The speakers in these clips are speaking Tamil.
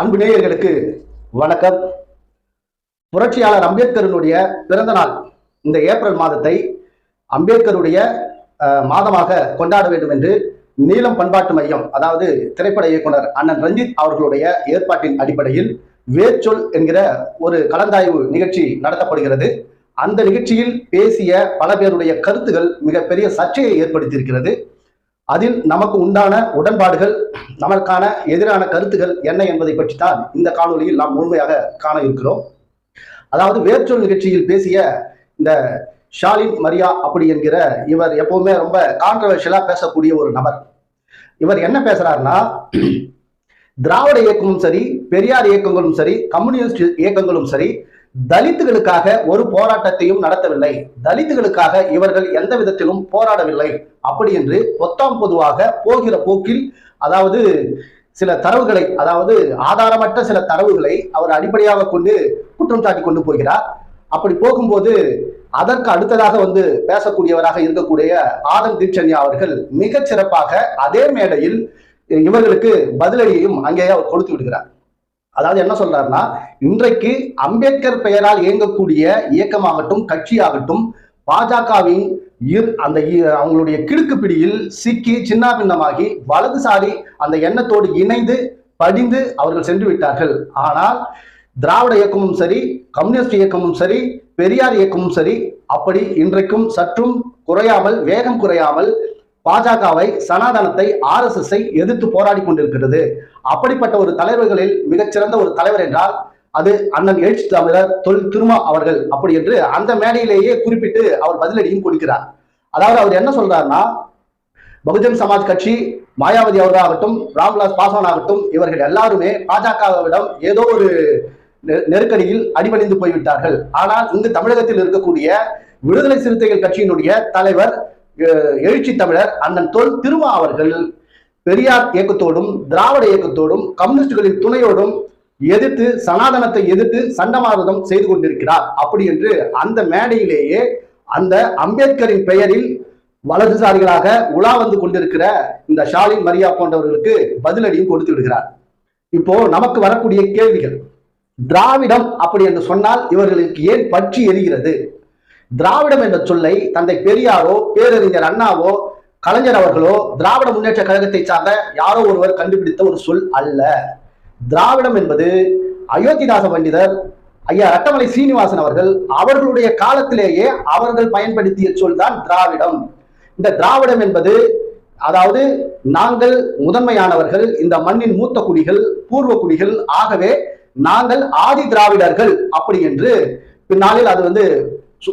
அன்பு நேயர்களுக்கு வணக்கம். புரட்சியாளர் அம்பேத்கரனுடைய பிறந்த நாள் இந்த ஏப்ரல் மாதத்தை அம்பேத்கருடைய மாதமாக கொண்டாட வேண்டும் என்று நீலம் பண்பாட்டு மையம் அதாவது திரைப்பட இயக்குனர் அண்ணன் ரஞ்சித் அவர்களுடைய ஏற்பாட்டின் அடிப்படையில் வேர்ச்சொல் என்கிற ஒரு கலந்தாய்வு நிகழ்ச்சி நடத்தப்படுகிறது. அந்த நிகழ்ச்சியில் பேசிய பல பேருடைய கருத்துகள் மிகப்பெரிய சர்ச்சையை ஏற்படுத்தியிருக்கிறது. அதில் நமக்கு உண்டான உடன்பாடுகள் நமக்கான எதிரான கருத்துகள் என்ன என்பதை பற்றி தான் இந்த காணொலியில் நாம் முழுமையாக காண இருக்கிறோம். அதாவது வேர்ச்சொல் நிகழ்ச்சியில் பேசிய இந்த ஷாலின் மரியா அப்படி என்கிற இவர் எப்பவுமே ரொம்ப கான்ட்ரவர்ஷியலா பேசக்கூடிய ஒரு நபர். இவர் என்ன பேசுறாருன்னா திராவிட இயக்கமும் சரி பெரியார் இயக்கங்களும் சரி கம்யூனிஸ்ட் இயக்கங்களும் சரி தலித்துகளுக்காக ஒரு போராட்டத்தையும் நடத்தவில்லை. தலித்துகளுக்காக இவர்கள் எந்த விதத்திலும் போராடவில்லை. அப்படி என்று பொத்தாம் பொதுவாக போகிற போக்கில் அதாவது சில தரவுகளை அதாவது ஆதாரமற்ற சில தரவுகளை அவர் அடிப்படையாக கொண்டு குற்றம் சாட்டி கொண்டு போகிறார். அப்படி போகும்போது அதற்கு அடுத்ததாக வந்து பேசக்கூடியவராக இருக்கக்கூடிய ஆதம் தீட்சன்யா அவர்கள் மிகச் சிறப்பாக அதே மேடையில் இவர்களுக்கு பதிலடியையும் அங்கேயே அவர் கொடுத்து விடுகிறார். அதாவது என்ன சொல்றாருன்னா இன்றைக்கு அம்பேத்கர் பெயரால் இயங்கக்கூடிய இயக்கமாகட்டும் கட்சியாகட்டும் பாஜகவின் இர் அந்த இ- அவங்களுடைய கிடுக்கு பிடியில் சிக்கி சின்னாபின்னமாகி வலதுசாரி அந்த எண்ணத்தோடு இணைந்து படிந்து அவர்கள் சென்று விட்டார்கள். ஆனால் திராவிட இயக்கமும் சரி கம்யூனிஸ்ட் இயக்கமும் சரி பெரியார் இயக்கமும் சரி அப்படி இன்றைக்கும் சற்றும் குறையாமல் வேகம் குறையாமல் பாஜகவை சனாதனத்தை ஆர்எஸ்எஸ்ஐ எதிர்த்து போராடி கொண்டிருக்கிறது. அப்படிப்பட்ட ஒரு தலைவர்களில் மிகச்சிறந்த ஒரு தலைவர் என்றால் அது அண்ணன் எழுச்சி தமிழர் தொல் திருமா அவர்கள். அப்படி என்று அந்த மேடையிலேயே குறிப்பிட்டு அவர் பதிலடியும் கொடுக்கிறார். அதாவது அவர் என்ன சொல்றாருன்னா பகுஜன் சமாஜ் கட்சி மாயாவதி அவர்களாகட்டும் ராம்விலாஸ் பாஸ்வான் ஆகட்டும் இவர்கள் எல்லாருமே பாஜகவிடம் ஏதோ ஒரு நெருக்கடியில் அடிபணிந்து போய்விட்டார்கள். ஆனால் இங்கு தமிழகத்தில் இருக்கக்கூடிய விடுதலை சிறுத்தைகள் கட்சியினுடைய தலைவர் எழுச்சி தமிழர் அண்ணன் தொல் திருமா அவர்கள் பெரியார் இயக்கத்தோடும் திராவிட இயக்கத்தோடும் கம்யூனிஸ்டுகளின் துணையோடும் எதிர்த்து சனாதனத்தை எதிர்த்து சண்டமாரதம் செய்து கொண்டிருக்கிறார். அப்படி என்று அந்த மேடையிலேயே அந்த அம்பேத்கரின் பெயரில் வலதுசாரிகளாக உலா வந்து கொண்டிருக்கிற இந்த ஷாலின் மரியா போன்றவர்களுக்கு பதிலடியும் கொடுத்து விடுகிறார். இப்போ நமக்கு வரக்கூடிய கேள்விகள் திராவிடம் அப்படி என்று சொன்னால் இவர்களுக்கு ஏன் பற்றி எரிகிறது? திராவிடம் என்ற சொல்லை தந்தை பெரியாரோ பேரறிஞர் அண்ணாவோ கலைஞர் அவர்களோ திராவிட முன்னேற்ற கழகத்தை சார்ந்த யாரோ ஒருவர் கண்டுபிடித்த ஒரு சொல் அல்ல. திராவிடம் என்பது அயோத்திதாச பண்டிதர் ஐயா ரட்டமலை சீனிவாசன் அவர்கள் அவர்களுடைய காலத்திலேயே அவர்கள் பயன்படுத்திய சொல் தான் திராவிடம். இந்த திராவிடம் என்பது அதாவது நாங்கள் முதன்மையானவர்கள் இந்த மண்ணின் மூத்த குடிகள் பூர்வ குடிகள் ஆகவே நாங்கள் ஆதி திராவிடர்கள் அப்படி என்று பின்னாளில் அது வந்து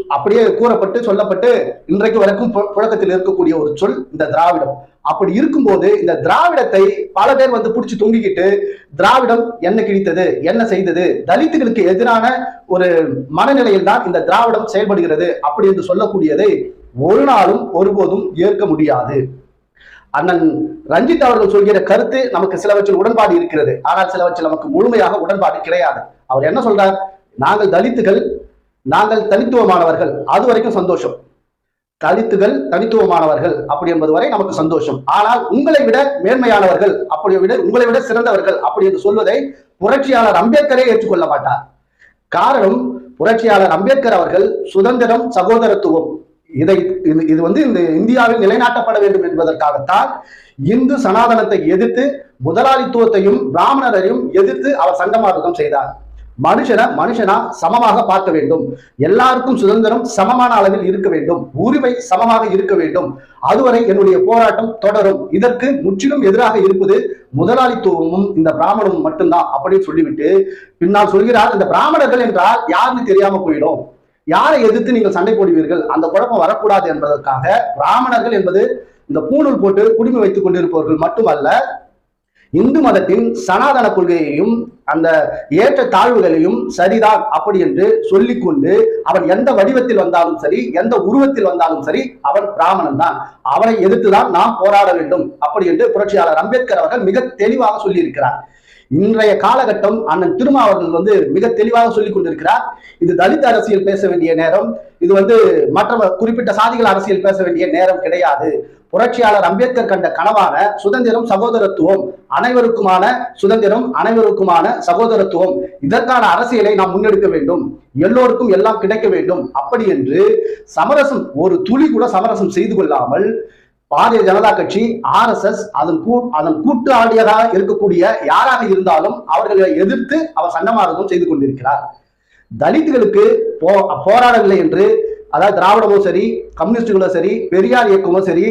அப்படியே கூறப்பட்டு சொல்லப்பட்டு இன்றைக்கு வரைக்கும் பு- புழக்கத்தில் இருக்கக்கூடிய ஒரு சொல் இந்த திராவிடம். அப்படி இருக்கும்போது இந்த திராவிடத்தை பல பேர் வந்து பிடிச்சி தொங்கிக்கிட்டு திராவிடம் என்ன கிழித்தது என்ன செய்தது தலித்துகளுக்கு எதிரான ஒரு மனநிலையில் தான் இந்த திராவிடம் செயல்படுகிறது அப்படி என்று சொல்லக்கூடியதை ஒரு நாளும் ஒருபோதும் ஏற்க முடியாது. அண்ணன் ரஞ்சித் அவர்கள் சொல்கிற கருத்து நமக்கு சிலவற்றில் உடன்பாடு இருக்கிறது. ஆனால் சிலவற்றில் நமக்கு முழுமையாக உடன்பாடு கிடையாது. அவர் என்ன சொல்றார்? நாங்கள் தலித்துகள் நாங்கள் தனித்துவமானவர்கள். அது வரைக்கும் சந்தோஷம். தலித்துகள் தனித்துவமானவர்கள் அப்படி என்பது வரை நமக்கு சந்தோஷம். ஆனால் உங்களை விட மேன்மையானவர்கள் அப்படி விட உங்களை விட சிறந்தவர்கள் அப்படி என்று சொல்வதை புரட்சியாளர் அம்பேத்கரே ஏற்றுக்கொள்ள மாட்டார். காரணம் புரட்சியாளர் அம்பேத்கர் அவர்கள் சுதந்திரம் சகோதரத்துவம். இதை இது- வந்து இந்த இந்தியாவில் நிலைநாட்டப்பட வேண்டும் என்பதற்காகத்தான் இந்து சனாதனத்தை எதிர்த்து முதலாளித்துவத்தையும் பிராமணரையும் எதிர்த்து அவர் சண்டமார்க்கம் செய்தார். மனுஷனை மனுஷனா சமமாக பார்க்க வேண்டும். எல்லாருக்கும் சுதந்திரம் சமமான அளவில் இருக்க வேண்டும். உரிமை சமமாக இருக்க வேண்டும். அதுவரை என்னுடைய போராட்டம் தொடரும். இதற்கு முற்றிலும் எதிராக இருப்பது முதலாளித்துவமும் இந்த பிராமணமும் மட்டும்தான் அப்படின்னு சொல்லிவிட்டு பின்னால் சொல்கிறார் இந்த பிராமணர்கள் என்றால் யாருன்னு தெரியாம போயிடும். யாரை எதிர்த்து நீங்கள் சண்டை போடுவீர்கள்? அந்த குழப்பம் வரக்கூடாது என்பதற்காக பிராமணர்கள் என்பது இந்த பூணூல் போட்டு குடிமை வைத்துக் கொண்டிருப்பவர்கள் மட்டுமல்ல இந்து மதத்தின் சனாதன கொள்கையையும் அந்த ஏற்ற தாழ்வுகளையும் சரிதான் அப்படி என்று சொல்லிக்கொண்டு அவன் எந்த வடிவத்தில் வந்தாலும் சரி எந்த உருவத்தில் வந்தாலும் சரி அவன் பிராமணன் தான் அவனை எதிர்த்துதான் நாம் போராட வேண்டும் அப்படி என்று புரட்சியாளர் அம்பேத்கர் அவர்கள் மிக தெளிவாக சொல்லியிருக்கிறார். இன்றைய காலகட்டம் அண்ணன் திருமாவர்கள் வந்து மிக தெளிவாக சொல்லிக் கொண்டிருக்கிறார். இது தலித் அரசியல் பேச வேண்டிய நேரம். இது வந்து மற்ற குறிப்பிட்ட சாதிகள் அரசியல் பேச வேண்டிய நேரம் கிடையாது. புரட்சியாளர் அம்பேத்கர் கண்ட கனவான சுதந்திரம் சகோதரத்துவம் அனைவருக்குமான சுதந்திரம் அனைவருக்குமான சகோதரத்துவம். இதற்கான அரசியலை நாம் முன்னெடுக்க வேண்டும். எல்லோருக்கும் எல்லாம் கிடைக்க வேண்டும். அப்படி என்று சமரசம் ஒரு துளி கூட சமரசம் செய்து கொள்ளாமல் பாரதிய ஜனதா கட்சி ஆர் எஸ் எஸ் அதன் கூ அதன் கூட்டாளியராக இருக்கக்கூடிய யாராக இருந்தாலும் அவர்களை எதிர்த்து அவர் சண்டமாரதம் செய்து கொண்டிருக்கிறார். தலித்துகளுக்கு போ போராடவில்லை என்று அதாவது திராவிடமும் சரி கம்யூனிஸ்டுகளும் சரி பெரியார் இயக்கமும் சரி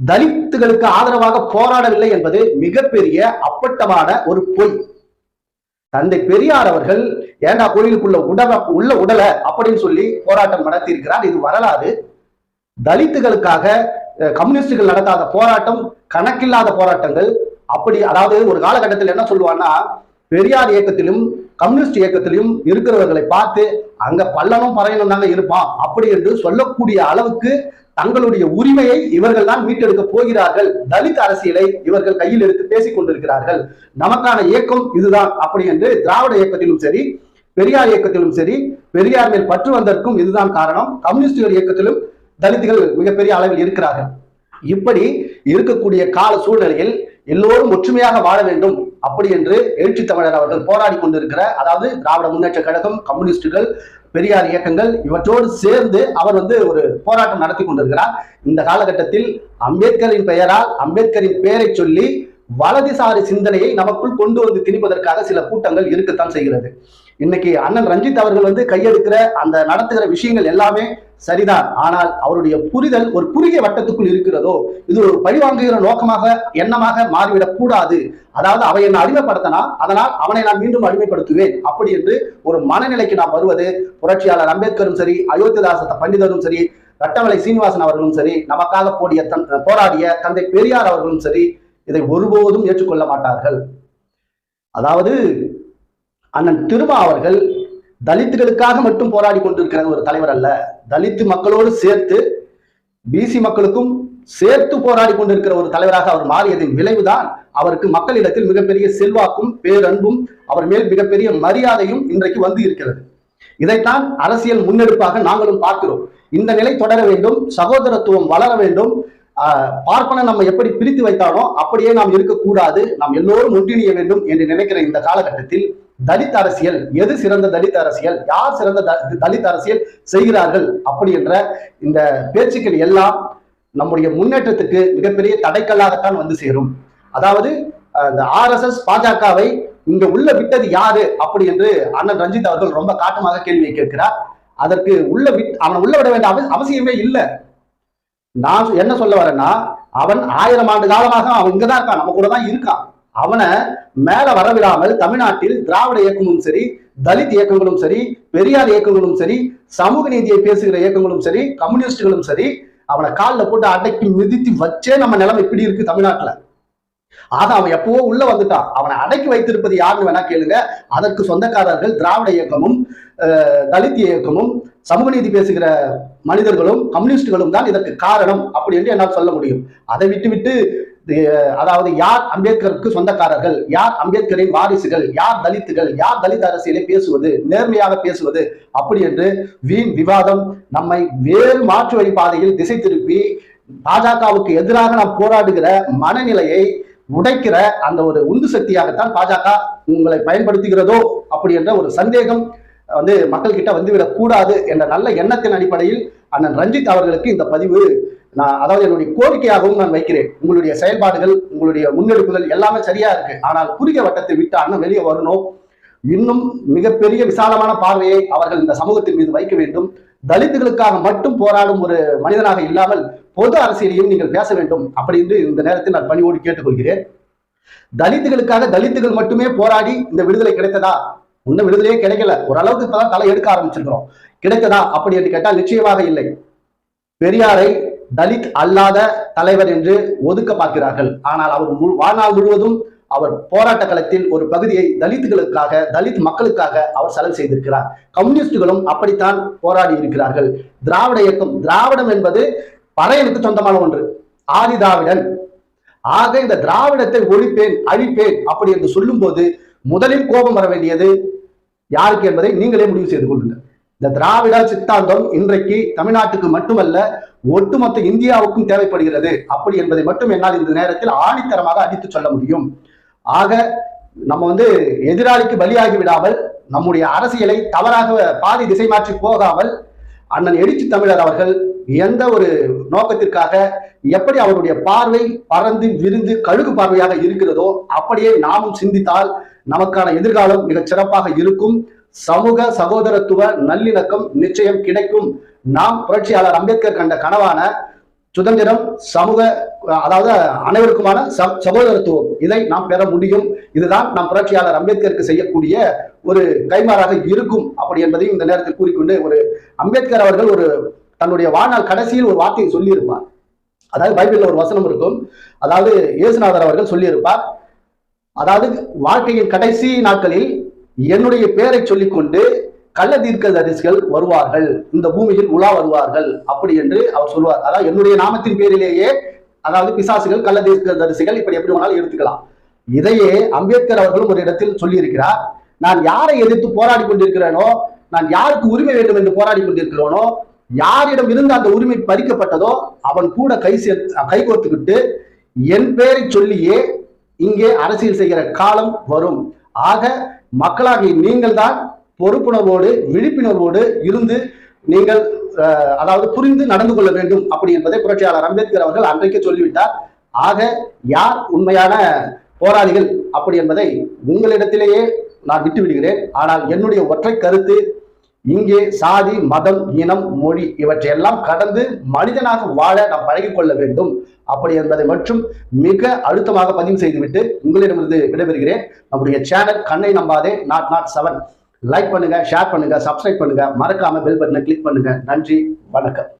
தலித்துகளுக்கு ஆதரவாக போராடவில்லை என்பது மிகப்பெரிய அப்பட்டமான ஒரு பொய். தந்தை பெரியார் அவர்கள் ஏண்டா கோயிலுக்குள்ள உடல உள்ள உடல? அப்படின்னு சொல்லி போராட்டம் நடத்தி இருக்கிறார் இது வரலாறு. தலித்துகளுக்காக கம்யூனிஸ்டுகள் நடத்தாத போராட்டம் கணக்கில்லாத போராட்டங்கள் அப்படி அதாவது ஒரு காலகட்டத்தில் என்ன சொல்லுவான்னா பெரியார் இயக்கத்திலும் கம்யூனிஸ்ட் இயக்கத்திலும் இருக்கிறவர்களை பார்த்து அங்க பல்லனும் பறையனும் தாங்க இருப்பான் அப்படி என்று சொல்லக்கூடிய அளவுக்கு தங்களுடைய உரிமையை இவர்கள் தான் மீட்டெடுக்க போகிறார்கள். தலித் அரசியலை இவர்கள் கையில் எடுத்து பேசிக் கொண்டிருக்கிறார்கள். நமக்கான இயக்கம் இதுதான் அப்படி என்று திராவிட இயக்கத்திலும் சரி பெரியார் இயக்கத்திலும் சரி பெரியார் மேல் பற்று வந்ததற்கும் இதுதான் காரணம். கம்யூனிஸ்டுகள் இயக்கத்திலும் தலித்துகள் மிகப்பெரிய அளவில் இருக்கிறார்கள். இப்படி இருக்கக்கூடிய கால சூழ்நிலையில் எல்லோரும் ஒற்றுமையாக வாழ வேண்டும். அப்படி என்று எழுச்சி தமிழர் அவர்கள் போராடி கொண்டிருக்கிற அதாவது திராவிட முன்னேற்ற கழகம் கம்யூனிஸ்டுகள் பெரியார் இயக்கங்கள் இவற்றோடு சேர்ந்து அவர் வந்து ஒரு போராட்டம் நடத்தி கொண்டிருக்கிறார். இந்த காலகட்டத்தில் அம்பேத்கரின் பெயரால் அம்பேத்கரின் பெயரை சொல்லி வலதுசாரி சிந்தனையை நமக்குள் கொண்டு வந்து திணிப்பதற்காக சில கூட்டங்கள் இருக்கத்தான் செய்கிறது. இன்னைக்கு அண்ணன் ரஞ்சித் அவர்கள் வந்து கையெடுக்கிற அந்த நடத்துகிற விஷயங்கள் எல்லாமே சரிதான். ஆனால் அவருடைய புரிதல் ஒரு குறுகிய வட்டத்துக்குள் இருக்கிறதோ இது ஒரு பழிவாங்குகிற நோக்கமாக எண்ணமாக மாறிவிடக் கூடாது. அதாவது அவன் என்னை அடிமைப்படுத்தனா அதனால் அவனை நான் மீண்டும் அடிமைப்படுத்துவேன். அப்படி என்று ஒரு மனநிலைக்கு நாம் வருவது புரட்சியாளர் அம்பேத்கரும் சரி அயோத்திதாச பண்டிதரும் சரி ரட்டமலை சீனிவாசன் அவர்களும் சரி நமக்காக போடிய தன் போராடிய தந்தை பெரியார் அவர்களும் சரி இதை ஒருபோதும் ஏற்றுக்கொள்ள மாட்டார்கள். அதாவது அண்ணன் திருமா அவர்கள் தலித்துகளுக்காக மட்டும் போராடி கொண்டிருக்கிற ஒரு தலைவர் அல்ல. தலித்து மக்களோடு சேர்த்து பிசி மக்களுக்கும் சேர்த்து போராடி கொண்டிருக்கிற ஒரு தலைவராக அவர் மாறியதின் விளைவுதான் அவருக்கு மக்களிடத்தில் மிகப்பெரிய செல்வாக்கும் பேரன்பும் அவர் மேல் மிகப்பெரிய மரியாதையும் இன்றைக்கு வந்து இருக்கிறது. இதைத்தான் அரசியல் முன்னெடுப்பாக நாங்களும் பார்க்கிறோம். இந்த நிலை தொடர வேண்டும் சகோதரத்துவம் வளர வேண்டும். பார்ப்பன நம்ம எப்படி பிரித்து வைத்தாலும் அப்படியே நாம் இருக்கக்கூடாது. நாம் எல்லோரும் ஒன்றிணைய வேண்டும் என்று நினைக்கிற இந்த காலகட்டத்தில் தலித் அரசியல் எது சிறந்த தலித் அரசியல் யார் சிறந்த த- தலித் அரசியல் செய்கிறார்கள் அப்படி என்ற இந்த பேச்சுக்கள் எல்லாம் நம்முடைய முன்னேற்றத்துக்கு மிகப்பெரிய தடைக்கல்லாகத்தான் வந்து சேரும். அதாவது இந்த ஆர்எஸ்எஸ் பாஜகவை இங்க உள்ள விட்டது யாரு அப்படி என்று அண்ணன் ரஞ்சித் அவர்கள் ரொம்ப காட்டமாக கேள்வியை கேட்கிறார். அதற்கு உள்ள விட் அவனை உள்ள விட வேண்டிய அவசியமே இல்லை. நான் என்ன சொல்ல வரேன்னா அவன் ஆயிரம் ஆண்டு காலமாக அவன் இங்கதான் இருக்கான் நம்ம கூட தான் இருக்கான். அவனை மேல வரவிடாமல் தமிழ்நாட்டில் திராவிட இயக்கமும் சரி தலித் இயக்கங்களும் சரி பெரியார் இயக்கங்களும் சரி சமூக நீதியை பேசுகிற இயக்கங்களும் சரி கம்யூனிஸ்டுகளும் சரி அவனை காலில் போட்டு அடக்கி மிதித்து வச்சே நம்ம நிலைமை இப்படி இருக்கு தமிழ்நாட்டுல. ஆக அவன் எப்பவோ உள்ள வந்துட்டான். அவனை அடக்கி வைத்திருப்பது யாருன்னு வேணா கேளுங்க. அதற்கு சொந்தக்காரர்கள் திராவிட இயக்கமும் தலித் இயக்கமும் சமூக நீதி பேசுகிற மனிதர்களும் கம்யூனிஸ்டுகளும் தான் இதற்கு காரணம் அப்படி என்று என்னால் சொல்ல முடியும். அதை விட்டுவிட்டு விட்டு அதாவது யார் அம்பேத்கருக்கு சொந்தக்காரர்கள் யார் அம்பேத்கரின் வாரிசுகள் யார் தலித்துகள் யார் தலித் அரசியலை பேசுவது நேர்மையாக பேசுவது அப்படி என்று வீண் விவாதம் நம்மை வேறு மாற்று வழி பாதையில் திசை திருப்பி பாஜகவுக்கு எதிராக நாம் போராடுகிற மனநிலையை உடைக்கிற அந்த ஒரு உந்து சக்தியாகத்தான் பாஜக உங்களை பயன்படுத்துகிறதோ அப்படி என்ற ஒரு சந்தேகம் வந்து மக்கள்கிட்ட வந்துவிடக் கூடாது என்ற நல்ல எண்ணத்தின் அடிப்படையில் அண்ணன் ரஞ்சித் அவர்களுக்கு இந்த பதிவு நான் அதாவது என்னுடைய கோரிக்கையாகவும் நான் வைக்கிறேன். உங்களுடைய செயல்பாடுகள் உங்களுடைய முன்னெடுப்புகள் எல்லாமே சரியா இருக்கு. ஆனால் குறுகிய வட்டத்தை விட்டு அண்ணன் வெளியே வரணும். இன்னும் மிகப்பெரிய விசாலமான பார்வையை அவர்கள் இந்த சமூகத்தின் மீது வைக்க வேண்டும். தலித்துகளுக்காக மட்டும் போராடும் ஒரு மனிதனாக இல்லாமல் பொது அரசியலையும் நீங்கள் பேச வேண்டும். அப்படி என்று இந்த நேரத்தில் நான் பணியோடு கேட்டுக்கொள்கிறேன். தலித்துகளுக்காக தலித்துகள் மட்டுமே போராடி இந்த விடுதலை கிடைத்ததா? இன்னும் விடுதலையே கிடைக்கல. ஓரளவுக்கு இப்பதான் தலை எடுக்க ஆரம்பிச்சிருக்கிறோம். கிடைத்ததா? அப்படி என்று கேட்டால் நிச்சயமாக இல்லை. பெரியாரை தலித் அல்லாத தலைவர் என்று ஒதுக்க பார்க்கிறார்கள். ஆனால் அவர் முழு- வாழ்நாள் முழுவதும் அவர் போராட்ட களத்தில் ஒரு பகுதியை தலித்துகளுக்காக தலித் மக்களுக்காக அவர் செலவு செய்திருக்கிறார். கம்யூனிஸ்டுகளும் அப்படித்தான் போராடி இருக்கிறார்கள். திராவிட இயக்கம் திராவிடம் என்பது பறையனுக்கு சொந்தமான ஒன்று. ஆதி திராவிடன். ஆக இந்த திராவிடத்தை ஒழிப்பேன் அழிப்பேன் அப்படி என்று சொல்லும்போது முதலில் கோபம் வர வேண்டியது யாருக்கு என்பதை நீங்களே முடிவு செய்து கொள்ளுங்கள். இந்த திராவிட சித்தாந்தம் இன்றைக்கு தமிழ்நாட்டுக்கு மட்டுமல்ல ஒட்டுமொத்த இந்தியாவுக்கும் தேவைப்படுகிறது. அப்படி என்பதை மட்டும் என்னால் இந்த நேரத்தில் ஆணித்தரமாக அடித்து சொல்ல முடியும். ஆக நம்ம வந்து எதிராளிக்கு பலியாகி விடாமல் நம்முடைய அரசியலை தவறாக பாதி திசை மாற்றி போகாமல் அண்ணன் எடிச்சு தமிழர் அவர்கள் எந்த ஒரு நோக்கத்திற்காக எப்படி அவருடைய பார்வை பறந்து விருந்து கழுகு பார்வையாக இருக்கிறதோ அப்படியே நாமும் சிந்தித்தால் நமக்கான எதிர்காலம் மிகச் சிறப்பாக இருக்கும். சமூக சகோதரத்துவ நல்லிணக்கம் நிச்சயம் கிடைக்கும். நாம் புரட்சியாளர் அம்பேத்கர் கண்ட கனவான சுதந்திரம் சமூக அதாவது அனைவருக்குமான சகோதரத்துவம். இதை நாம் பெற முடியும். இதுதான் நாம் புரட்சியாளர் அம்பேத்கருக்கு செய்யக்கூடிய ஒரு கைமாறாக இருக்கும் அப்படி என்பதையும் இந்த நேரத்தில் கூறிக்கொண்டு ஒரு அம்பேத்கர் அவர்கள் ஒரு தன்னுடைய வாழ்நாள் கடைசியில் ஒரு வார்த்தையை சொல்லியிருப்பார். அதாவது பைபிளில் ஒரு வசனம் இருக்கும். அதாவது இயேசுநாதர் அவர்கள் சொல்லியிருப்பார். அதாவது வாழ்க்கையின் கடைசி நாட்களில் என்னுடைய பெயரை சொல்லிக்கொண்டு கள்ள தீர்க்கதரிசிகள் வருவார்கள். இந்த பூமியில் உலா வருவார்கள். அப்படி என்று அவர் சொல்வார். அதாவது என்னுடைய நாமத்தின் பேரிலேயே அதாவது பிசாசுகள் கள்ள தீர்க்கதரிசிகள் இப்படி எப்படி வேணாலும் எடுத்துக்கலாம். இதையே அம்பேத்கர் அவர்களும் ஒரு இடத்தில் சொல்லியிருக்கிறார். நான் யாரை எதிர்த்து போராடி கொண்டிருக்கிறேனோ நான் யாருக்கு உரிமை வேண்டும் என்று போராடி கொண்டிருக்கிறோனோ யாரிடம் இருந்து அந்த உரிமை பறிக்கப்பட்டதோ அவன் கூட கை சே கை கோர்த்துக்கிட்டு என் பெயரை சொல்லியே இங்கே அரசியல் செய்கிற காலம் வரும். ஆக மக்களாகிய நீங்கள் தான் பொறுப்புணர்வோடு விழிப்புணர்வோடு இருந்து நீங்கள் அதாவது புரிந்து நடந்து கொள்ள வேண்டும் அப்படி என்பதை புரட்சியாளர் அம்பேத்கர் அவர்கள் அன்றைக்கு சொல்லிவிட்டார். ஆக யார் உண்மையான போராளிகள் அப்படி என்பதை உங்களிடத்திலேயே நான் விட்டு விடுகிறேன் ஆனால் என்னுடைய ஒற்றை கருத்து இங்கே சாதி மதம் இனம் மொழி இவற்றையெல்லாம் கடந்து மனிதனாக வாழ நாம் பழகிக்கொள்ள வேண்டும். அப்படி என்பதை மற்றும் மிக அழுத்தமாக பதிவு செய்துவிட்டு உங்களிடமிருந்து விடைபெறுகிறேன். நம்முடைய சேனல் கண்ணை நம்பாதே நாட் நாட் செவன் லைக் பண்ணுங்க ஷேர் பண்ணுங்க சப்ஸ்கிரைப் பண்ணுங்க. மறக்காம பெல் பட்டனை கிளிக் பண்ணுங்க. நன்றி வணக்கம்.